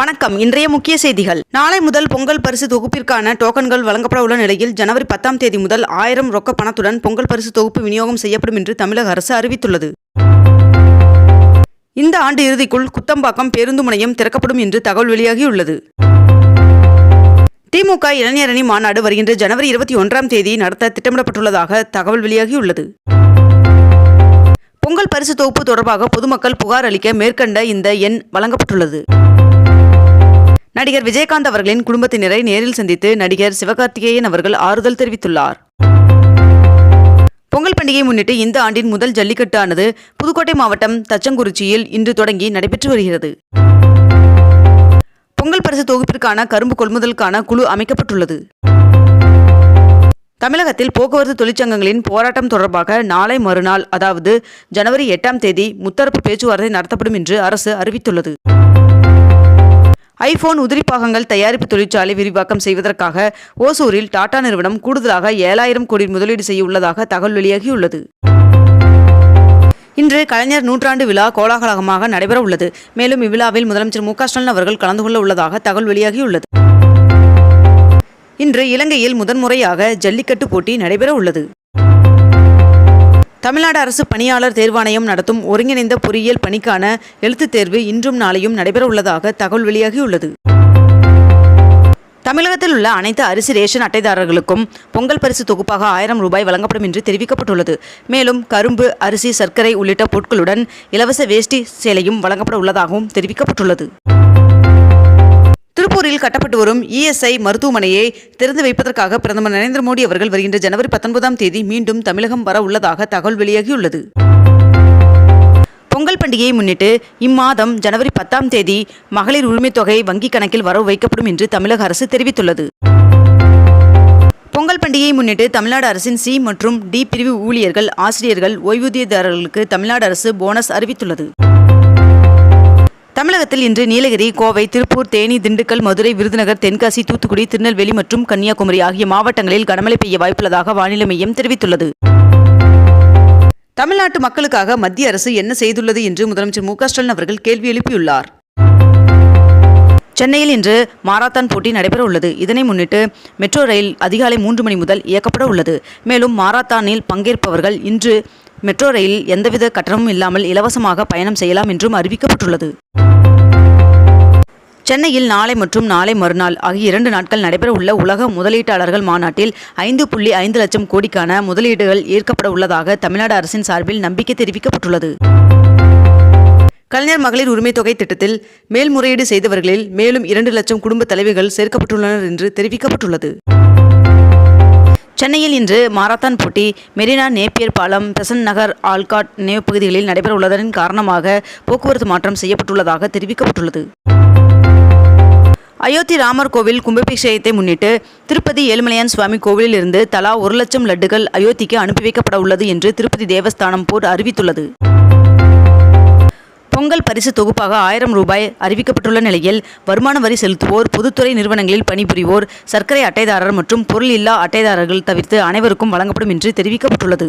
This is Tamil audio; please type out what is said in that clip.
வணக்கம். இன்றைய முக்கிய செய்திகள். நாளை முதல் பொங்கல் பரிசு தொகுப்பிற்கான டோக்கன்கள் வழங்கப்பட உள்ள நிலையில் ஜனவரி பத்தாம் தேதி முதல் ஆயிரம் ரொக்க பணத்துடன் பொங்கல் பரிசு தொகுப்பு விநியோகம் செய்யப்படும் என்று தமிழக அரசு அறிவித்துள்ளது. இந்த ஆண்டு இறுதிக்குள் குத்தம்பாக்கம் பேருந்து முனையம் திறக்கப்படும் என்று தகவல் வெளியாகியுள்ளது. திமுக இளைஞரணி மாநாடு வருகின்ற ஜனவரி இருபத்தி ஒன்றாம் தேதி நடத்த திட்டமிடப்பட்டுள்ளதாக தகவல் வெளியாகியுள்ளது. பொங்கல் பரிசு தொகுப்பு தொடர்பாக பொதுமக்கள் புகார் அளிக்க மேற்கண்ட இந்த எண் வழங்கப்பட்டுள்ளது. நடிகர் விஜயகாந்த் அவர்களின் குடும்பத்தினரை நேரில் சந்தித்து நடிகர் சிவகார்த்திகேயன் அவர்கள் ஆறுதல் தெரிவித்துள்ளார். பொங்கல் பண்டிகையை முன்னிட்டு இந்த ஆண்டின் முதல் ஜல்லிக்கட்டு ஆனது புதுக்கோட்டை மாவட்டம் தச்சங்குறிச்சியில் இன்று தொடங்கி நடைபெற்று வருகிறது. பொங்கல் பரிசு தொகுப்பிற்கான கரும்பு கொள்முதலுக்கான குழு அமைக்கப்பட்டுள்ளது. தமிழகத்தில் போக்குவரத்து தொழிற்சங்கங்களின் போராட்டம் தொடர்பாக நாளை மறுநாள் அதாவது ஜனவரி எட்டாம் தேதி முத்தரப்பு பேச்சுவார்த்தை நடத்தப்படும் என்று அரசு அறிவித்துள்ளது. ஐபோன் உதிரிப்பாகங்கள் தயாரிப்பு தொழிற்சாலை விரிவாக்கம் செய்வதற்காக ஓசூரில் டாடா நிறுவனம் கூடுதலாக ஏழாயிரம் கோடி முதலீடு செய்ய உள்ளதாக தகவல் வெளியாகியுள்ளது. இன்று கலைஞர் நூற்றாண்டு விழா கோலாகலமாக நடைபெற உள்ளது மேலும் இவ்விழாவில் முதலமைச்சர் மு க ஸ்டாலின் அவர்கள் கலந்து கொள்ள உள்ளதாக தகவல் வெளியாகியுள்ளது. இன்று இலங்கையில் முதன்முறையாக ஜல்லிக்கட்டு போட்டி நடைபெற உள்ளது தமிழ்நாடு அரசு பணியாளர் தேர்வாணையம் நடத்தும் ஒருங்கிணைந்த பொறியியல் பணிக்கான எழுத்துத் தேர்வு இன்றும் நாளையும் நடைபெற உள்ளதாக தகவல் வெளியாகியுள்ளது. தமிழகத்தில் உள்ள அனைத்து அரிசி ரேஷன் அட்டைதாரர்களுக்கும் பொங்கல் பரிசு தொகுப்பாக ஆயிரம் ரூபாய் வழங்கப்படும் என்று தெரிவிக்கப்பட்டுள்ளது. மேலும் கரும்பு அரிசி சர்க்கரை உள்ளிட்ட பொருட்களுடன் இலவச வேஷ்டி சேலையும் வழங்கப்பட உள்ளதாகவும் தெரிவிக்கப்பட்டுள்ளது. திருப்பூரில் கட்டப்பட்டு வரும் இஎஸ்ஐ மருத்துவமனையை திறந்து வைப்பதற்காக பிரதமர் நரேந்திர மோடி அவர்கள் வருகின்ற ஜனவரி பத்தொன்பதாம் தேதி மீண்டும் தமிழகம் வர உள்ளதாக தகவல் வெளியாகியுள்ளது. பொங்கல் பண்டிகையை முன்னிட்டு இம்மாதம் ஜனவரி பத்தாம் தேதி மகளிர் உரிமைத் தொகை வங்கிக் கணக்கில் வரவு வைக்கப்படும் என்று தமிழக அரசு தெரிவித்துள்ளது. பொங்கல் பண்டிகையை முன்னிட்டு தமிழ்நாடு அரசின் சி மற்றும் டி பிரிவு ஊழியர்கள் ஆசிரியர்கள் ஓய்வூதியதாரர்களுக்கு தமிழ்நாடு அரசு போனஸ் அறிவித்துள்ளது. தமிழகத்தில் இன்று நீலகிரி கோவை திருப்பூர் தேனி திண்டுக்கல் மதுரை விருதுநகர் தென்காசி தூத்துக்குடி திருநெல்வேலி மற்றும் கன்னியாகுமரி ஆகிய மாவட்டங்களில் கனமழை பெய்ய வாய்ப்புள்ளதாக வானிலை மையம் தெரிவித்துள்ளது. தமிழ்நாட்டு மக்களுக்காக மத்திய அரசு என்ன செய்துள்ளது என்று முதலமைச்சர் மு ஸ்டாலின் அவர்கள் கேள்வி எழுப்பியுள்ளார். சென்னையில் இன்று மாரத்தான் போட்டி நடைபெற உள்ளது இதனை முன்னிட்டு மெட்ரோ ரயில் அதிகாலை மூன்று மணி முதல் இயக்கப்பட உள்ளது. மேலும் மாரத்தானில் பங்கேற்பவர்கள் இன்று மெட்ரோ ரயிலில் எந்தவித கட்டணமும் இல்லாமல் இலவசமாக பயணம் செய்யலாம் என்றும் அறிவிக்கப்பட்டுள்ளது. சென்னையில் நாளை மற்றும் நாளை மறுநாள் ஆகிய இரண்டு நாட்கள் நடைபெற உள்ள உலக முதலீட்டாளர்கள் மாநாட்டில் ஐந்து புள்ளி ஐந்து லட்சம் கோடிக்கான முதலீடுகள் ஈர்க்கப்பட உள்ளதாக தமிழ்நாடு அரசின் சார்பில் நம்பிக்கை தெரிவிக்கப்பட்டுள்ளது. கலைஞர் மகளிர் உரிமைத் தொகை திட்டத்தில் மேல்முறையீடு செய்தவர்களில் மேலும் இரண்டு லட்சம் குடும்ப தலைவிகள் சேர்க்கப்பட்டுள்ளனர் என்று தெரிவிக்கப்பட்டுள்ளது. சென்னையில் இன்று மாரத்தான் போட்டி மெரினா நேப்பியர் பாலம் பெசன் நகர் ஆல்காட் நினைவு பகுதிகளில் நடைபெற உள்ளதன் காரணமாக போக்குவரத்து மாற்றம் செய்யப்பட்டுள்ளதாக தெரிவிக்கப்பட்டுள்ளது. அயோத்தி ராமர் கோவில் கும்பாபிஷேகத்தை முன்னிட்டு திருப்பதி ஏழுமலையான் சுவாமி கோவிலில் இருந்து தலா ஒரு லட்சம் லட்டுகள் அயோத்திக்கு அனுப்பி வைக்கப்பட உள்ளது என்று திருப்பதி தேவஸ்தானம் போர்டு அறிவித்துள்ளது. பொங்கல் பரிசு தொகுப்பாக ஆயிரம் ரூபாய் அறிவிக்கப்பட்டுள்ள நிலையில் வருமான வரி செலுத்துவோர் பொதுத்துறை நிறுவனங்களில் பணிபுரிவோர் சர்க்கரை அட்டைதாரர் மற்றும் பொருள் இல்லா அட்டைதாரர்கள் தவிர்த்து அனைவருக்கும் வழங்கப்படும் என்று தெரிவிக்கப்பட்டுள்ளது.